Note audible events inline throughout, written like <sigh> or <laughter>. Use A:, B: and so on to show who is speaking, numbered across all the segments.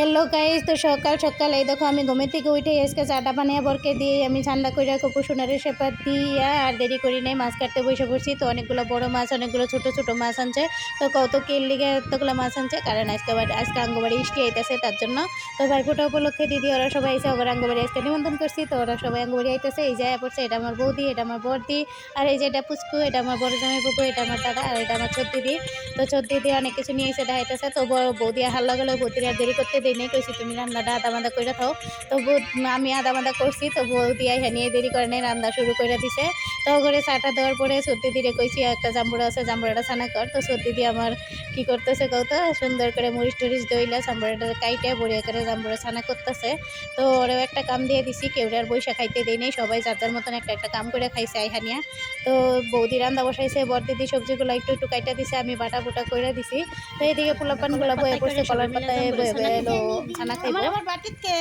A: Hello guys তো সকাল সকাল, এই দেখো আমি ঘুমের থেকে উঠে এসকে চাটা বানিয়ে বরকে দিয়ে আমি ঠান্ডা করে কপু সোনারে সেপাত দিয়ে আর দেরি করি নাই, মাছ কাটতে বসে পড়ছি। তো অনেকগুলো বড় মাছ, অনেকগুলো ছোট ছোট মাছ আনছে। তো কত কেল লিগে এতগুলো মাছ আনছে, কারণ আজকে আজকে আঙ্গবাড়ি ইষ্টি আইতেছে, তার জন্য। তো ভাইফোঁটা উপলক্ষে দিদি, ওরা সবাই এসে ওরা আঙ্গবাড়ি আজকে নিমন্ত্রণ করছি। তো ওরা সবাই আঙ্গবাড়ি আইতেছে, এই যায় পড়ছে, এটা আমার বৌদি, এটা আমার বর্দি, আর এই যে এটা পুচকু, এটা আমার বড় জামাই পুকু এটা আমার দাদা, আর এটা আমার ছোট দিদি। তো ছোট দিদি অনেক কিছু নিয়ে এসে দেখাইতেছে। তো বৌদি হাল্লা গেলো বৌদির দেরি করতে দেই নাই, কইছি তুমি রান্নাটা আদা বাঁধা করে থাও। তবু আমি আদা বাঁধা করছি, তবু দিয়া হ্যাঁ নিয়ে দেরি করে নাই, রান্না শুরু করে দিছে। তো ঘরে চাটা দেওয়ার পরে সত্যি দিদি কইছি একটা জাম্বুড়া আছে জাম্বুড়াটা ছানা কর। তো সত্যি দিয়ে আমার কি করতেছে কত সুন্দর করে মরিচ টরিচ দইলা জাম্বুড়াটা কাইটে বড়িয়া করে জাম্বুড়া ছানা করতেছে। তো ওরেও একটা কাম দিয়ে দিছি কেউ আর বৈশা খাইতে দেই নাই সবাই যার যার মতন একটা একটা কাম করে খাইছে আইহানিয়া। তো বৌদি রান্না বসাইছে বর দিদি সবজিগুলো একটু একটু কাইটা দিছে আমি বাটা বুটা করে দিছি। তো এইদিকে পোলাপানগুলো বয়ে পড়ছে কলার পাতায় বয়ে বয়ে এলো খানা খাইবো।
B: আমার বাটিতে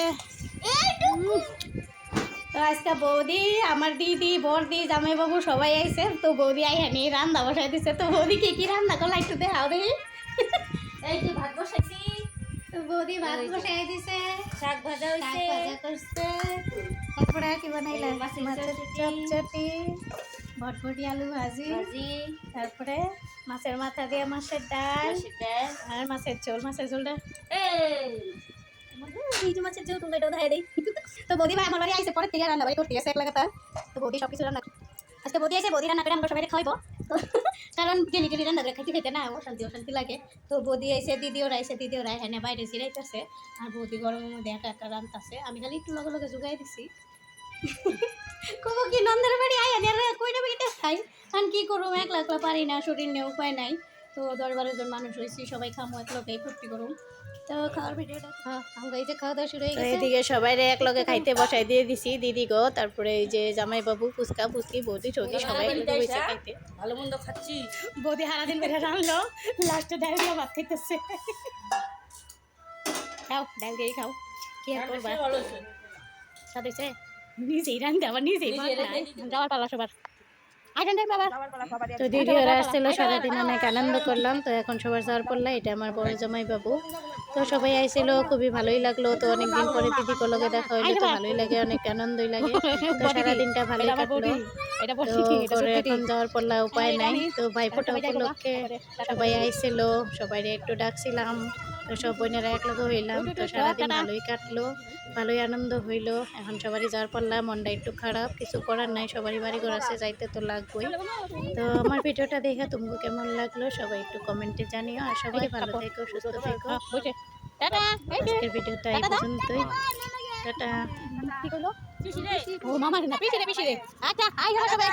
A: তো আজকে বৌদি আমার দিদি বর্দি জামাইবাবু সবাই আইছে। তো বৌদি আইহানি রান্না বসাই দিছে। তো বৌদি কি কি রান্না করলা একটু দেখাও দেখি।
B: এই যে ভাত বসাইছি।
A: তো বৌদি ভাত বসাই দিছে।
B: শাক ভাজা
A: শাক
B: হইছে।
A: ভাজা করছে। তারপরে কি বানাইলা?
B: মাছের চটচটি।
A: ভটভটি আলু ভাজি।
B: ভাজি।
A: তারপরে মাছের মাথা দিয়ে মাছের ডাল। আর মাছের ঝোল মাছের ঝোলটা।
B: এই
A: যে মাছের ঝোল তোমরা এটাও দেখাই দিই। তো বৌদি ভাই এক। লাগাতার তো বৌদি সব আজকে বৌদি রান্না করে আমরা সবাই খাইবো তো কারণ ডেলি ডেলি রান্না করে খাইতে খাইতে না অশান্তি অশান্তি লাগে। তো বৌদি আইসে দিদি ওরা আইসে দিদি ওরা এখানে বাইরে জিরাইতেছে আর বৌদি গরমের মধ্যে আমি খালি একটু লগে লগে জোগাই দিছি। কবো কি নন্দের বাড়ি আনি কই খাই। কারণ কি করব, একলা একলা পারি না, শরীর নিয়ে উপায় নাই। তো দশ বারো জন মানুষ হয়েছি সবাই খামো এক লোকেই ফুর্তি করুম। তো খাওয়ার ভিডিওটা হ্যাঁ আমরা এই যে খাওয়া দাওয়া শুরু হয়ে গেছে। এদিকে সবাই এক লগে খাইতে বসাই দিয়ে দিছি দিদি গো তারপরে এই যে জামাই বাবু ফুচকা ফুচকি বৌদি চৌদি সবাই বসে খাইতে।
B: ভালো মন্দ খাচ্ছি।
A: বৌদি সারাদিন বেড়ে রানলো লাস্টে ডাল দিয়ে ভাত খাইতেছে। খাও ডাল দিয়েই খাও কি আর করবা? নিজেই রান্ধতে আবার নিজেই। যাওয়ার পালা সবার। তো দিদি ওরা আসছিল সারাদিন অনেক আনন্দ করলাম তো এখন সবার যাওয়ার পড়লা এটা আমার বড় জামাই বাবু তো সবাই আইছিল খুবই ভালোই লাগল তো অনেকদিন পরে দিদি লগে দেখা হইল তো ভালোই লাগে অনেক আনন্দই লাগে। <laughs> তো সারাদিনটা ভালোই কাটলো। তো এখন যাওয়ার পড়লা উপায় নাই তো ভাইফোঁটা উপলক্ষে সবাই আইছিল সবাই একটু ডাকছিলাম। তো সব বোনেরা একলগে হইলাম। তো সারাদিন ভালোই কাটলো ভালোই আনন্দ হইল। এখন সবারই যাওয়ার পারলাম মনটা একটু খারাপ কিছু করার নাই সবারই বাড়ি ঘর আছে যাইতে তো লাগবেই। তো আমার ভিডিওটা দেখে তোমাকে কেমন লাগল সবাই একটু কমেন্টে জানিও। আর সবাই ভালো থেকো সুস্থ থেকো। আজকের ভিডিওটা এই পর্যন্তই। টাটা। ও মামা না পিছিয়ে পিছিয়ে আচ্ছা আই সবাই।